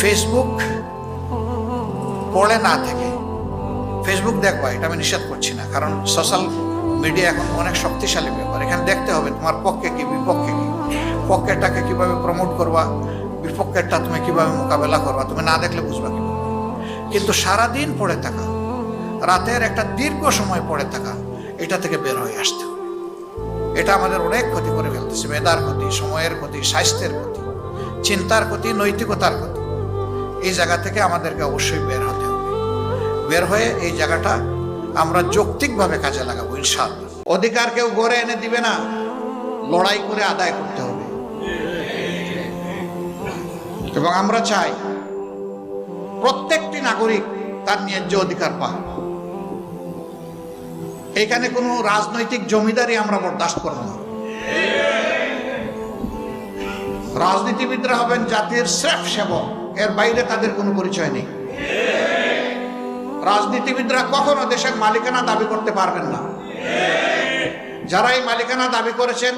Facebook পড়ে না থেকে। ফেসবুক দেখবা, এটা আমি নিষেধ করছি না, কারণ সোশ্যাল মিডিয়া এখন অনেক শক্তিশালী ব্যাপার। এখানে দেখতে হবে তোমার পক্ষে কি, বিপক্ষে কি। পক্ষেরটাকে কীভাবে প্রমোট করবা, বিপক্ষেরটা তুমি কীভাবে মোকাবেলা করবা, তুমি না দেখলে বুঝবা কি। কিন্তু সারাদিন পড়ে থাকা, রাতের একটা দীর্ঘ সময় পড়ে থাকা, এটা থেকে বের হয়ে আসতে এটা আমাদের অনেক ক্ষতি করে ফেলতেছে, মেধার ক্ষতি, সময়ের ক্ষতি, স্বাস্থ্যের ক্ষতি, চিন্তার ক্ষতি, নৈতিকতার ক্ষতি। এই জায়গা থেকে আমাদেরকে অবশ্যই বের হতে হবে। বের হয়ে এই জায়গাটা আমরা যৌক্তিকভাবে কাজে লাগাবো, ইনশাআল্লাহ। অধিকার কেউ গড়ে এনে দিবে না, লড়াই করে আদায় করতে হবে। এবং আমরা চাই প্রত্যেকটি নাগরিক তার ন্যায্য অধিকার পাক। এখানে কোনো রাজনৈতিক জমিদারি আমরা বরদাস্ত করব না। রাজনীতিবিদরা হবেন জাতির শ্রেফ সেবক। এর বাইরে তাদের কোনো পরিচয় নেই। রাজনীতিবিদরা কখনো দেশের মালিকানা দাবি করতে পারবেন না। যারা এই মালিকানা দাবি করেছেন,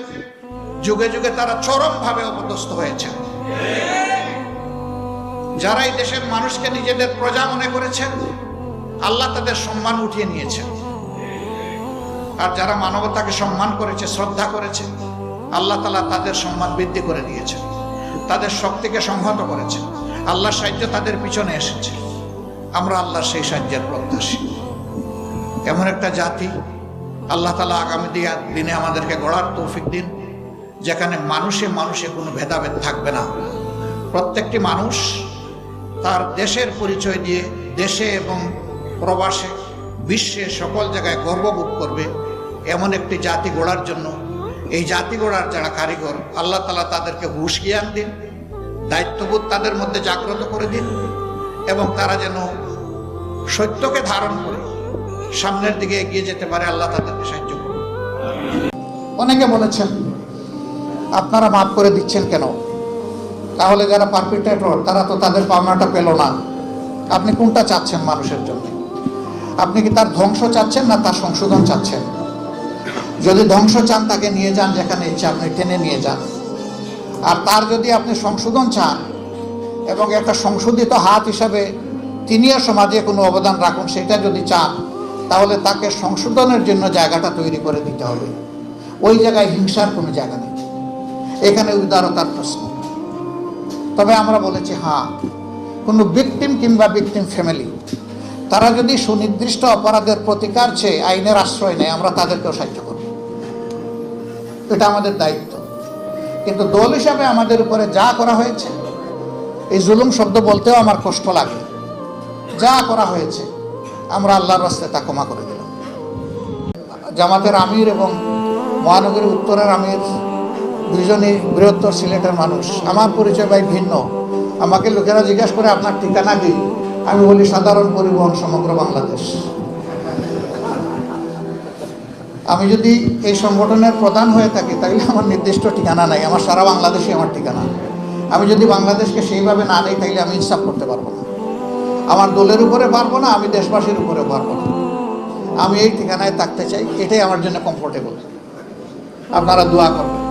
যুগে যুগে তারা চরমভাবে অপদস্থ হয়েছেন। যারা এই দেশের মানুষকে নিজেদের প্রজা মনে করেছেন, আল্লাহ তাদের সম্মান উঠিয়ে নিয়েছেন। আর যারা মানবতাকে সম্মান করেছে, শ্রদ্ধা করেছে, আল্লাহ তালা তাদের সম্মান বৃদ্ধি করে দিয়েছেন। তাদের শক্তিকে সংহত করেছেন। আল্লাহর সাহায্য তাদের পিছনে এসেছে। আমরা আল্লাহ সেই সাহায্যের প্রত্যাশী। এমন একটা জাতি, আল্লাহ তালা আগামী দিনে আমাদেরকে গড়ার তৌফিক দিন, যেখানে মানুষে মানুষে কোনো ভেদাভেদ থাকবে না। প্রত্যেকটি মানুষ তার দেশের পরিচয় দিয়ে দেশে এবং প্রবাসে বিশ্বে সকল জায়গায় গর্ববোধ করবে এমন একটি জাতি গড়ার জন্য। এই জাতি গড়ার যারা কারিগর, আল্লাহ তালা তাদেরকে হুশ জ্ঞান দিন। দায়িত্ববোধ তাদের মধ্যে জাগ্রত করে দিন এবং তারা যেন সত্যকে ধারণ করে সামনের দিকে এগিয়ে যেতে পারে, আল্লাহ তাদেরকে সাহায্য করুন। অনেকে বলেছেন, আপনারা মাফ করে দিচ্ছেন কেন? তাহলে যারা পারপিটেটর তারা তো তাদের পাওনাটা পেল না। আপনি কোনটা চাচ্ছেন মানুষের জন্য? আপনি কি তার ধ্বংস চাচ্ছেন না তার সংশোধন চাচ্ছেন? যদি ধ্বংস চান, তাকে নিয়ে যান যেখানে ইচ্ছে, আপনি টেনে নিয়ে যান। আর তার যদি আপনি সংশোধন চান এবং একটা সংশোধিত হাত হিসাবে তিনিও সমাজে কোনো অবদান রাখুন, সেটা যদি চান, তাহলে তাকে সংশোধনের জন্য জায়গাটা তৈরি করে দিতে হবে। ওই জায়গায় হিংসার কোনো জায়গা নেই। এখানে উদারতার প্রশ্ন। তবে আমরা বলেছি হ্যাঁ কোনো ভিকটিম কিংবা ভিকটিম ফ্যামিলি তারা যদি সুনির্দিষ্ট অপরাধের প্রতিকার চেয়ে আইনের আশ্রয় নেয়, আমরা তাদেরকেও সাহায্য করব। এটা আমাদের দায়িত্ব। কিন্তু দল হিসাবে আমাদের উপরে যা করা হয়েছে, এই জুলুম শব্দ বলতেও আমার কষ্ট লাগে। যা করা হয়েছে, আমরা আল্লাহর রাস্তায় তা ক্ষমা করে দিলাম। জামাতের আমির এবং মহানগরী উত্তরের আমির দুজনই বৃহত্তর সিলেটের মানুষ। আমার পরিচয় ভাই ভিন্ন। আমাকে লোকেরা জিজ্ঞাসা করে, আপনার ঠিকানা কি? আমি বলি, সাধারণ পরিবহন সমগ্র বাংলাদেশ। আমি যদি এই সংগঠনের প্রধান হয়ে থাকি, তাহলে আমার নির্দিষ্ট ঠিকানা নাই। আমার সারা বাংলাদেশে আমার ঠিকানা। আমি যদি বাংলাদেশকে সেইভাবে না নেই, তাহলে আমি ইনসাফ করতে পারব না। আমার দলের উপরে পারব না, আমি দেশবাসীর উপরে পারব না। আমি এই ঠিকানায় থাকতে চাই, এটাই আমার জন্য কমফোর্টেবল আপনারা দোয়া করবেন।